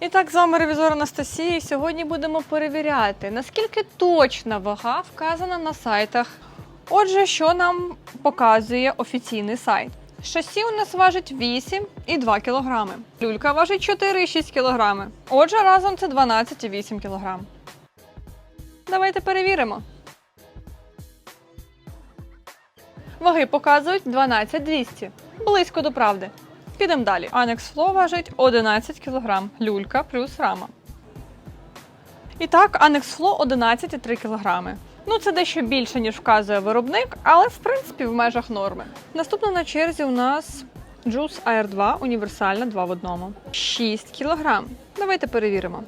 І так, з вами ревізор Анастасія. Сьогодні будемо перевіряти, наскільки точна вага вказана на сайтах. Отже, що нам показує офіційний сайт? Шасі у нас важить 8,2 кг. Люлька важить 4,6 кг. Отже, разом це 12,8 кг. Давайте перевіримо. Ваги показують 12,200. Близько до правди. Підемо далі. Анекс Фло важить 11 кг. Люлька плюс рама. І так, анекс Фло 11,3 кг. Ну, це дещо більше, ніж вказує виробник, але в принципі в межах норми. Наступна на черзі у нас Juice Air 2 універсальна 2 в одному. 6 кг. Давайте перевіримо.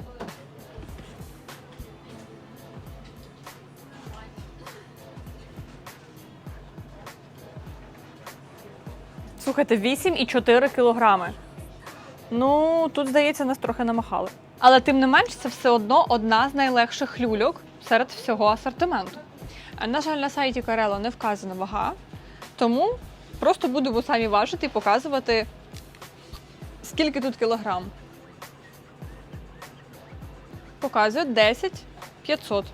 Слухайте, 8,4 кілограми. Ну, тут, здається, нас трохи намахали. Але тим не менш, це все одно одна з найлегших люльок серед всього асортименту. На жаль, на сайті Карело не вказана вага, тому просто будемо самі важити і показувати, скільки тут кілограм. Показує 10 500.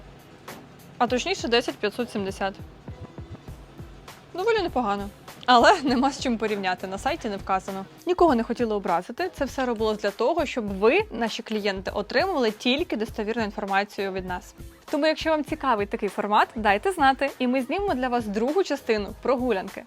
А точніше 10 570. Доволі непогано. Але нема з чим порівняти. На сайті не вказано. Нікого не хотіли образити. Це все робилось для того, щоб ви, наші клієнти, отримували тільки достовірну інформацію від нас. Тому, якщо вам цікавий такий формат, дайте знати, і ми знімемо для вас другу частину прогулянки.